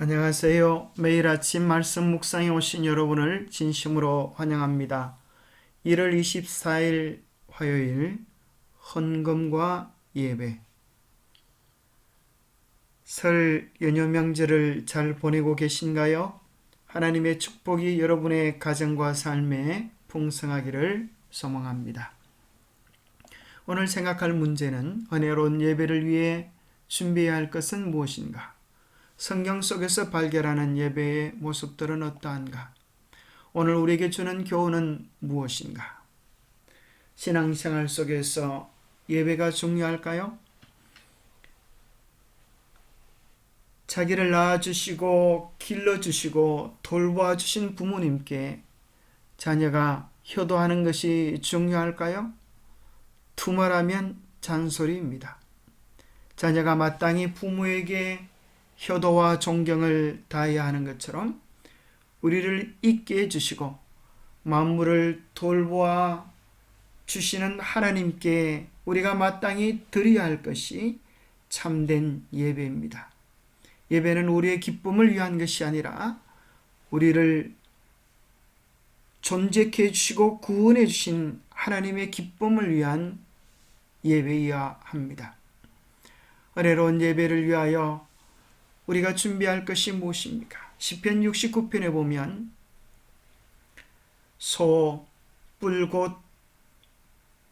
안녕하세요. 매일 아침 말씀 묵상에 오신 여러분을 진심으로 환영합니다. 1월 24일 화요일 헌금과 예배 설 연휴 명절을 잘 보내고 계신가요? 하나님의 축복이 여러분의 가정과 삶에 풍성하기를 소망합니다. 오늘 생각할 문제는 은혜로운 예배를 위해 준비해야 할 것은 무엇인가? 성경 속에서 발견하는 예배의 모습들은 어떠한가? 오늘 우리에게 주는 교훈은 무엇인가? 신앙생활 속에서 예배가 중요할까요? 자기를 낳아주시고 길러주시고 돌보아주신 부모님께 자녀가 효도하는 것이 중요할까요? 투말하면 잔소리입니다. 자녀가 마땅히 부모에게 효도와 존경을 다해야 하는 것처럼 우리를 있게 해주시고 만물을 돌보아 주시는 하나님께 우리가 마땅히 드려야 할 것이 참된 예배입니다. 예배는 우리의 기쁨을 위한 것이 아니라 우리를 존재케 해주시고 구원해 주신 하나님의 기쁨을 위한 예배여야 합니다. 은혜로운 예배를 위하여 우리가 준비할 것이 무엇입니까? 시편 69편에 보면 소, 뿔곧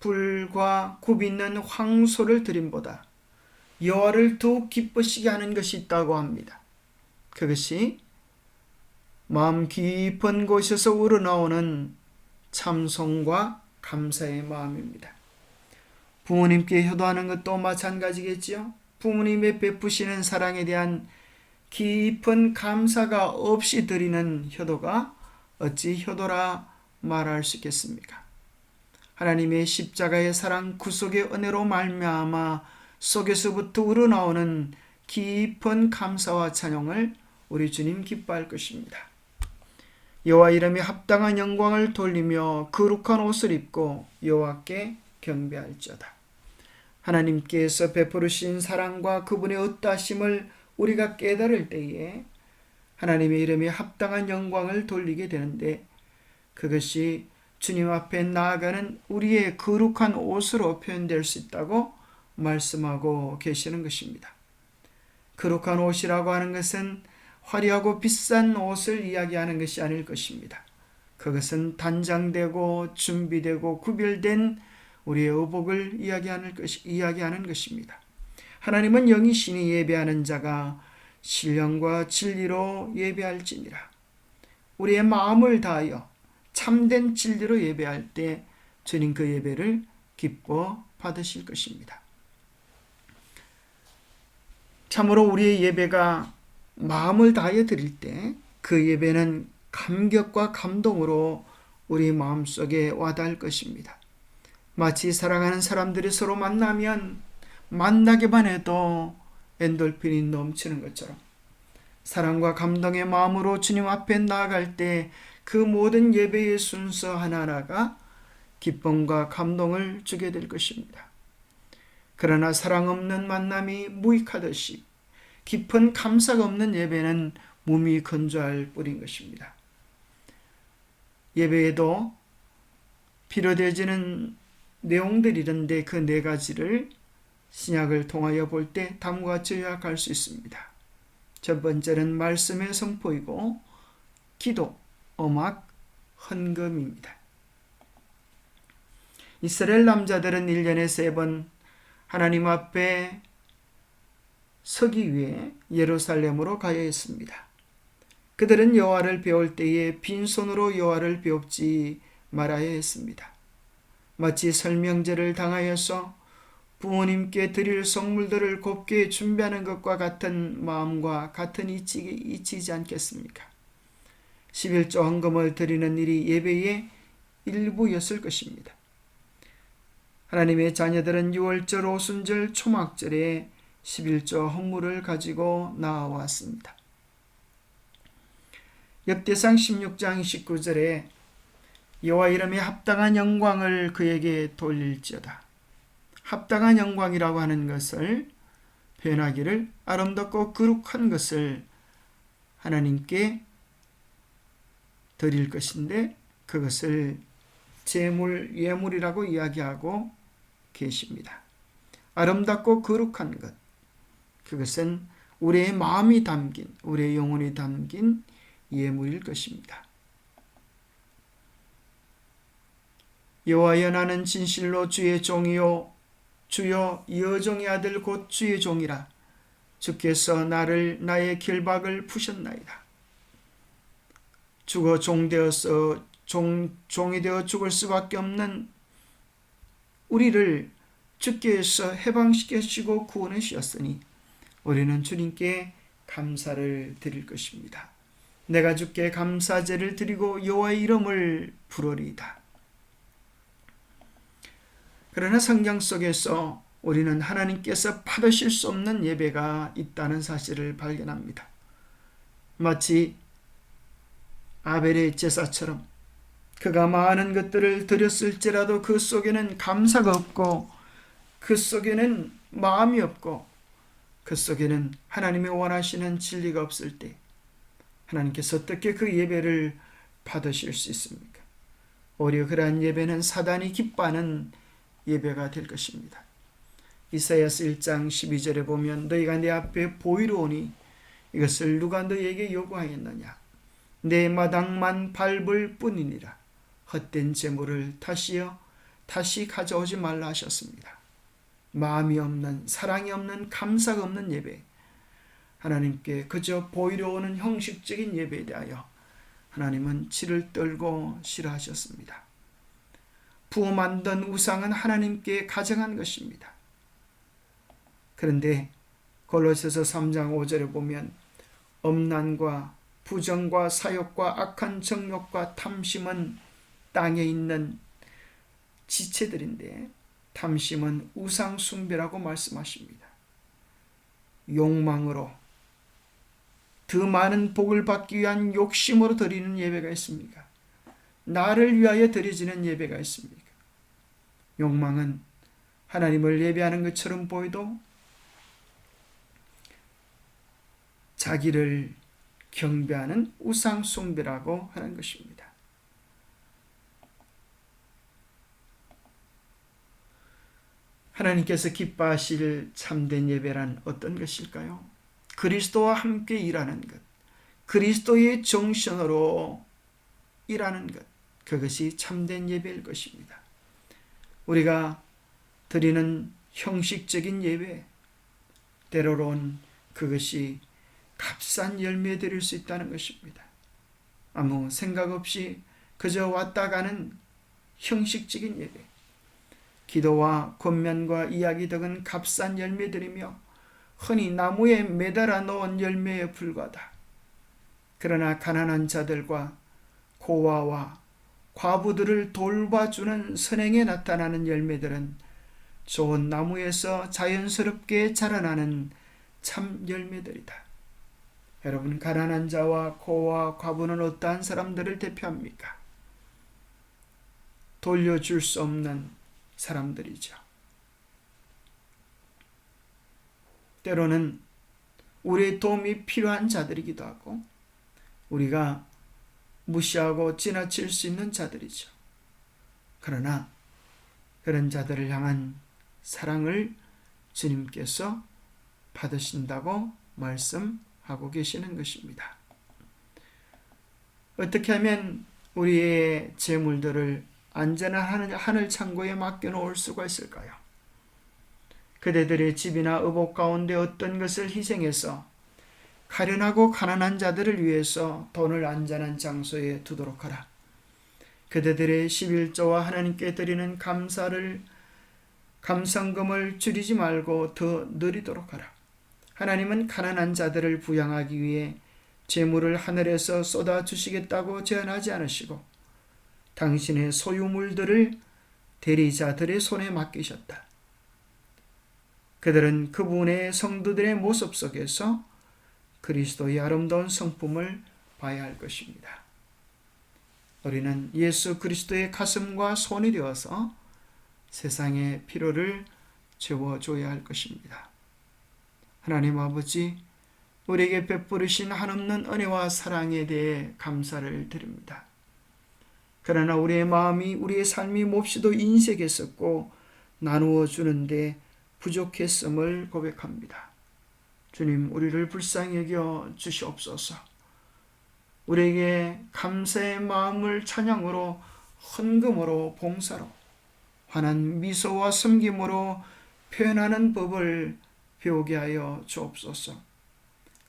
불과 굽있는 황소를 드림보다 여호와를 더욱 기쁘시게 하는 것이 있다고 합니다. 그것이 마음 깊은 곳에서 우러나오는 참송과 감사의 마음입니다. 부모님께 효도하는 것도 마찬가지겠지요. 부모님의 베푸시는 사랑에 대한 깊은 감사가 없이 드리는 효도가 어찌 효도라 말할 수 있겠습니까? 하나님의 십자가의 사랑 구속의 은혜로 말미암아 속에서부터 우러나오는 깊은 감사와 찬양을 우리 주님 기뻐할 것입니다. 여호와 이름에 합당한 영광을 돌리며 거룩한 옷을 입고 여호와께 경배할지어다. 하나님께서 베푸르신 사랑과 그분의 어떠하심을 우리가 깨달을 때에 하나님의 이름에 합당한 영광을 돌리게 되는데 그것이 주님 앞에 나아가는 우리의 거룩한 옷으로 표현될 수 있다고 말씀하고 계시는 것입니다. 거룩한 옷이라고 하는 것은 화려하고 비싼 옷을 이야기하는 것이 아닐 것입니다. 그것은 단장되고 준비되고 구별된 우리의 의복을 이야기하는, 것, 이야기하는 것입니다. 하나님은 영이신이 예배하는 자가 신령과 진리로 예배할지니라. 우리의 마음을 다하여 참된 진리로 예배할 때 주님 그 예배를 기뻐 받으실 것입니다. 참으로 우리의 예배가 마음을 다하여 드릴 때 그 예배는 감격과 감동으로 우리 마음속에 와닿을 것입니다. 마치 사랑하는 사람들이 서로 만나면 만나기만 해도 엔돌핀이 넘치는 것처럼 사랑과 감동의 마음으로 주님 앞에 나아갈 때 그 모든 예배의 순서 하나하나가 기쁨과 감동을 주게 될 것입니다. 그러나 사랑 없는 만남이 무익하듯이 깊은 감사가 없는 예배는 몸이 건조할 뿐인 것입니다. 예배에도 필요되지는 내용들이 있는데 그 네 가지를 신약을 통하여 볼 때 다음과 같이 요약할 수 있습니다. 첫 번째는 말씀의 선포이고 기도, 음악, 헌금입니다. 이스라엘 남자들은 1년에 세 번 하나님 앞에 서기 위해 예루살렘으로 가야 했습니다. 그들은 여호와를 배울 때에 빈손으로 여호와를 배웁지 말아야 했습니다. 마치 설명제를 당하여서 부모님께 드릴 선물들을 곱게 준비하는 것과 같은 마음과 같은 이치기, 이치지 않겠습니까? 11조 헌금을 드리는 일이 예배의 일부였을 것입니다. 하나님의 자녀들은 6월절, 오순절, 초막절에 11조 헌물을 가지고 나와왔습니다. 역대상 16장 19절에 여호와 이름에 합당한 영광을 그에게 돌릴지어다. 합당한 영광이라고 하는 것을 표현하기를 아름답고 거룩한 것을 하나님께 드릴 것인데 그것을 제물 예물이라고 이야기하고 계십니다. 아름답고 거룩한 것 그것은 우리의 마음이 담긴 우리의 영혼이 담긴 예물일 것입니다. 여호와여 나는 진실로 주의 종이요 주여 여종의 아들 곧 주의 종이라 주께서 나를 나의 결박을 푸셨나이다. 죽어 종되어서 종, 종이 되어 죽을 수밖에 없는 우리를 주께서 해방시켜 주시고 구원해 주셨으니 우리는 주님께 감사를 드릴 것입니다. 내가 주께 감사제를 드리고 여호와의 이름을 부르리이다. 그러나 성경 속에서 우리는 하나님께서 받으실 수 없는 예배가 있다는 사실을 발견합니다. 마치 아벨의 제사처럼 그가 많은 것들을 드렸을지라도 그 속에는 감사가 없고 그 속에는 마음이 없고 그 속에는 하나님이 원하시는 진리가 없을 때 하나님께서 어떻게 그 예배를 받으실 수 있습니까? 오히려 그러한 예배는 사단이 기뻐하는 예배가 될 것입니다. 이사야서 1장 12절에 보면 너희가 내 앞에 보이러 오니 이것을 누가 너희에게 요구하였느냐 내 마당만 밟을 뿐이니라 헛된 재물을 다시여 다시 가져오지 말라 하셨습니다. 마음이 없는 사랑이 없는 감사가 없는 예배 하나님께 그저 보이려 오는 형식적인 예배에 대하여 하나님은 치를 떨고 싫어하셨습니다. 만든 우상은 하나님께 가정한 것입니다. 그런데 골로새서 3장 5절에 보면 엄난과 부정과 사욕과 악한 정욕과 탐심은 땅에 있는 지체들인데 탐심은 우상 숭배라고 말씀하십니다. 욕망으로 더 많은 복을 받기 위한 욕심으로 드리는 예배가 있습니까? 나를 위하여 드려지는 예배가 있습니까? 욕망은 하나님을 예배하는 것처럼 보여도 자기를 경배하는 우상 숭배라고 하는 것입니다. 하나님께서 기뻐하실 참된 예배란 어떤 것일까요? 그리스도와 함께 일하는 것, 그리스도의 정신으로 일하는 것, 그것이 참된 예배일 것입니다. 우리가 드리는 형식적인 예배, 때로는 그것이 값싼 열매 드릴 수 있다는 것입니다. 아무 생각 없이 그저 왔다 가는 형식적인 예배. 기도와 권면과 이야기 등은 값싼 열매들이며 흔히 나무에 매달아 놓은 열매에 불과하다. 그러나 가난한 자들과 고아와 과부들을 돌봐주는 선행에 나타나는 열매들은 좋은 나무에서 자연스럽게 자라나는 참 열매들이다. 여러분, 가난한 자와 고와 과부는 어떠한 사람들을 대표합니까? 돌려줄 수 없는 사람들이죠. 때로는 우리의 도움이 필요한 자들이기도 하고, 우리가 무시하고 지나칠 수 있는 자들이죠. 그러나 그런 자들을 향한 사랑을 주님께서 받으신다고 말씀하고 계시는 것입니다. 어떻게 하면 우리의 재물들을 안전한 하늘 창고에 맡겨 놓을 수가 있을까요? 그대들의 집이나 의복 가운데 어떤 것을 희생해서 가련하고 가난한 자들을 위해서 돈을 안전한 장소에 두도록 하라. 그대들의 11조와 하나님께 드리는 감사를 감성금을 줄이지 말고 더 늘리도록 하라. 하나님은 가난한 자들을 부양하기 위해 재물을 하늘에서 쏟아 주시겠다고 제안하지 않으시고 당신의 소유물들을 대리자들의 손에 맡기셨다. 그들은 그분의 성도들의 모습 속에서 그리스도의 아름다운 성품을 봐야 할 것입니다. 우리는 예수 그리스도의 가슴과 손이 되어서 세상의 필요를 채워줘야 할 것입니다. 하나님 아버지, 우리에게 베푸르신 한없는 은혜와 사랑에 대해 감사를 드립니다. 그러나 우리의 마음이 우리의 삶이 몹시도 인색했었고 나누어 주는데 부족했음을 고백합니다. 주님, 우리를 불쌍히 여겨 주시옵소서. 우리에게 감사의 마음을 찬양으로 헌금으로 봉사로 환한 미소와 섬김으로 표현하는 법을 배우게 하여 주옵소서.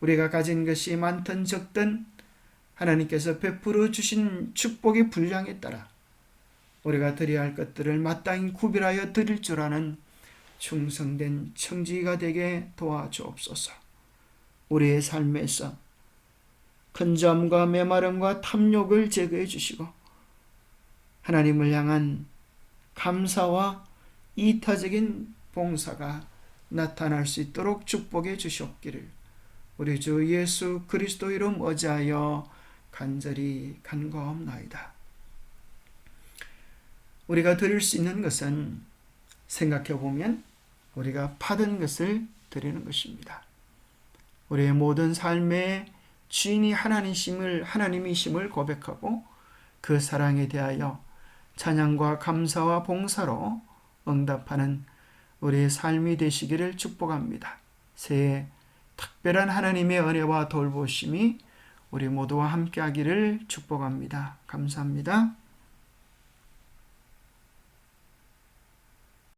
우리가 가진 것이 많든 적든 하나님께서 베풀어 주신 축복의 분량에 따라 우리가 드려야 할 것들을 마땅히 구별하여 드릴 줄 아는 충성된 청지가 되게 도와주옵소서. 우리의 삶에서 큰 점과 메마름과 탐욕을 제거해 주시고 하나님을 향한 감사와 이타적인 봉사가 나타날 수 있도록 축복해 주시옵기를 우리 주 예수 그리스도 이름 어자하여 간절히 간구하옵나이다. 우리가 드릴 수 있는 것은 생각해 보면 우리가 받은 것을 드리는 것입니다. 우리의 모든 삶의 주인이 하나님이심을 하나님이심을 고백하고 그 사랑에 대하여 찬양과 감사와 봉사로 응답하는 우리의 삶이 되시기를 축복합니다. 새해 특별한 하나님의 은혜와 돌보심이 우리 모두와 함께하기를 축복합니다. 감사합니다.